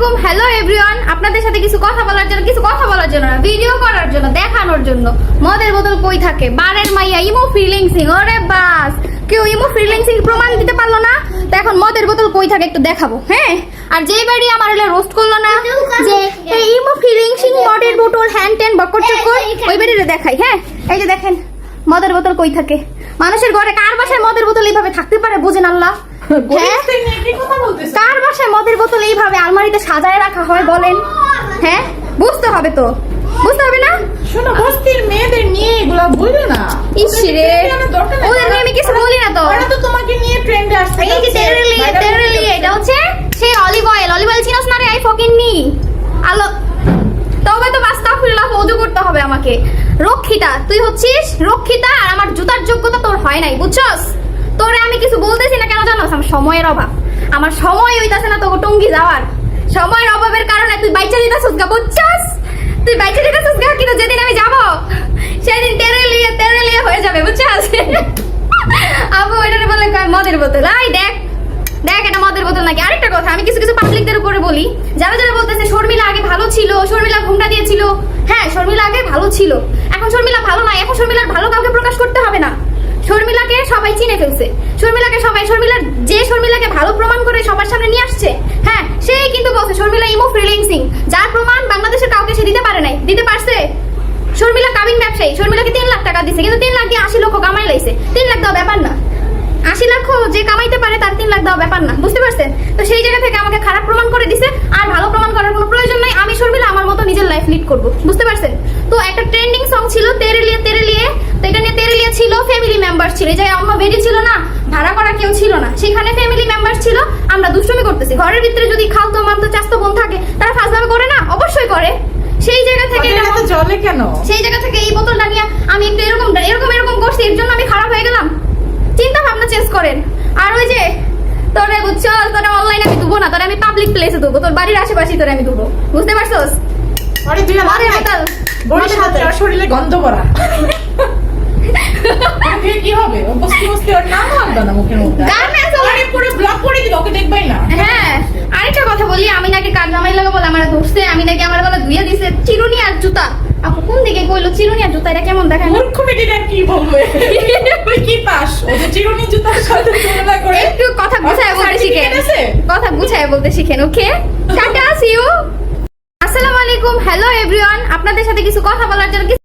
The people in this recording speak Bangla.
আলাইকুম। হ্যালো এভরিওয়ান আপনাদের সাথে কিছু কথা বলার জন্য কিছু কথা বলার জন্য না ভিডিও করার জন্য দেখানোর জন্য। মদের বোতল কই থাকে? বারের মাইয়া ইমো ফিলিংসিং ওরে বাস! কেউ ইমো ফিলিংসিং প্রমাণ দিতে পারল না? তো এখন মদের বোতল কই থাকে একটু দেখাবো হ্যাঁ? আর যেই বাড়ি আমার হলে রোস্ট করল না যে এই ইমো ফিলিংসিং মদের বোতল হ্যান্ড টেন বকর চক্কর ওই বাড়িতে দেখাই হ্যাঁ? এই যে দেখেন মদের বোতল কই থাকে? মানুষের ঘরে কার বাসায় মদের বোতল এইভাবে থাকতে পারে বুঝেন আল্লাহ? হ্যাঁ? কার বাসায় মদের বোতল এইভাবে আলমারিতে সাজায় রাখা হয় বলেন? হ্যাঁ? বুঝতে হবে তো। বুঝতে হবে না? শোনো বস্তির মেয়েদের নিয়ে এগুলা বলবে না। ইস ওদের trend এ আনার দরকার নেই। ওদের নিয়ে আমি কিছু বলি না তো। ওরা তো তোমাকে নিয়ে ট্রেন্ডে আসছে এই যে তেরেলি তেরেলি এটা হচ্ছে সেই অলিভ অয়েল অলিভ অয়েল চিনোস না রে? আই ফকিং নি আলো তবে তো ওযু করতে হবে আমাকে। রক্ষিতা তুই হচ্ছিস রক্ষিতা আর আমার জুতার যোগ্যতা তোর হয় নাই বুঝছস? তোরে আমি কিছু বলতেছি না কেন জানোস আমার সময়ের অভাব। আমার সময় হইতাছে না তোকে টঙ্গি যাওয়ার। সময়ের অভাবের কারণে তুই বাইচা দিতেছিস গা, বুঝছস? তুই বাইচা দিতেছিস গা কিন্তু যেদিন আমি যাব, সেদিন তেরে লিয়ে তেরে লিয়ে হয়ে যাবে, বুঝছস? আপু এটারে বলে মদের বোতল। আই দেখ দেখ এটা মদের বোতল নাকি। আরেকটা কথা, আমি কিছু কিছু পাবলিকদের উপরে বলি। যারা যারা বলতেছে শর্মিলা আগে ভালো ছিল, শর্মিলা ঘুমটা দিয়েছিল। হ্যাঁ শর্মিলা আগে ভালো ছিল। এখন শর্মিলা ভালো নাই, এখন শর্মিলার ভালো কাউকে প্রকাশ করতে হবে না। শর্মিলাকে সবাই চিনে ফেলছে। শর্মিলাকে সবাই শর্মিলার যে শর্মিলাকে ভালো প্রমাণ করে সবার সামনে নিয়ে আসছে হ্যাঁ সেই কিন্তু বলছে, শর্মিলা ইমো ফ্রিলিংসিং যার প্রমাণ বাংলাদেশের কাউকে সে দিতে পারে নাই। দিতে পারছে? শর্মিলা কাবিন ব্যবসায়ী, শর্মিলাকে তিন লাখ টাকা দিছে, কিন্তু তিন লাখ দিয়ে আশি লক্ষ কামাই লাইছে। তিন লাখ দেওয়া ব্যাপার না। আশি লক্ষ যে কামাইতে পারে, তার তিন লাখ দেওয়া ব্যাপার না। বুঝতে পারছেন? তো সেই জায়গা থেকে আমাকে খারাপ প্রমাণ করে দিছে, আর ভালো প্রমাণ করার কোনো প্রয়োজন নাই। আমি শর্মিলা আমার মতো নিজের লাইফ লিড করব। বুঝতে পারছেন? তো একটা ট্রেন্ডিং সং ছিল তেরে লিয়ে তেরে লিয়ে তো এটা নিয়ে তেরে লিয়ে ছিল মেম্বার ছিল। যে অন্য বেডি ছিল না ভাড়া করা কেউ ছিল না। সেখানে ফ্যামিলি মেম্বার ছিল আমরা দুষ্টুমি করতেছি। ঘরের ভিতরে যদি খালতো মালতো চাস্তো বোন থাকে তারা ফাজলামি করে না? অবশ্যই করে। সেই জায়গা থেকে জলে কেন? সেই জায়গা থেকে এই বোতলটা নিয়ে আমি একটু এরকম এরকম এরকম করছি এর জন্য আমি খারাপ হয়ে গেলাম। চিন্তা ভাবনা চেঞ্জ করেন। আর ওই যে তোরে বুঝছ তোরে অনলাইন আমি দেবো না তোরে আমি পাবলিক প্লেসে দেবো তোর বাড়ির আশেপাশে তোরে আমি দেবো। বুঝতে পারছোস? আরে তুই আমার বোতল। শরীরে গন্ধ করা কি হবে? ও বস্তি বস্তি ওর নাম আনবে না মুখের মধ্যে। Garments ও- আরে পুরো ব্লক করে দিল ওকে দেখবাই না। হ্যাঁ আরেকটা কথা বলি আমি নাকি কাজ জামাই লাগা বলে আমার ধরছে আমি নাকি আমার বলে ধুয়ে দিছে। চিরুনি আর জুতা। আপু কোন দিকে কইলো চিরুনি আর জুতা এটা কেমন দেখায়? মূর্খ কি বলবে? তুই কি পাস? ও যে চিরুনি জুতার সাথে তুলনা করে। একটু কথা গুছায় বলতে শিখেন? কথা গুছায় বলতে শিখেন ওকে? টাটা সি ইউ আসসালামু আলাইকুম। হ্যালো এভরিওয়ান আপনাদের সাথে কিছু কথা বলার